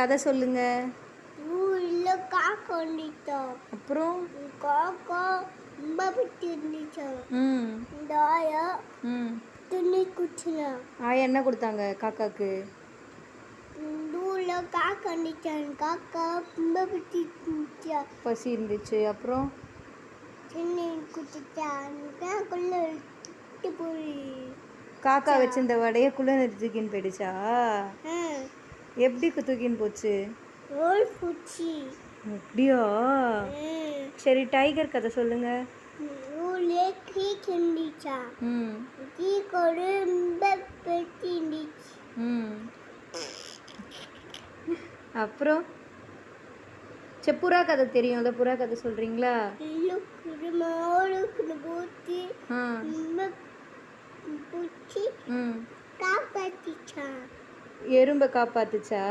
கதை சொல்லுங்க. அப்புறம்? காக்கா ரொம்ப பிடிச்சி இருந்துச்சா. ம். இந்த ஆயா ம். துணி குச்சினா. ஆயா என்ன கொடுத்தாங்க காக்காக்கு? இந்த ஊரில் காக்கா வந்துச்சான் காக்கா ரொம்ப பிடிச்சி இருந்துச்சா. பசி இருந்துச்சு. அப்புறம்? சின்ன குச்சிச்சான் குள்ள விட்டு போய் காக்கா வச்சிருந்த வடைய குள்ள தூக்கின்னு போயிடுச்சா எப்படி தூக்கின்னு போச்சு? பூச்சி. அப்படியா? சரி டைகர் கதை சொல்லுங்க. அப்புறம்? சரி புறா கதை தெரியும். அந்த புறா கதை சொல்றீங்களா? இழுக்குது எறும்பை காப்பாத்துச்சா?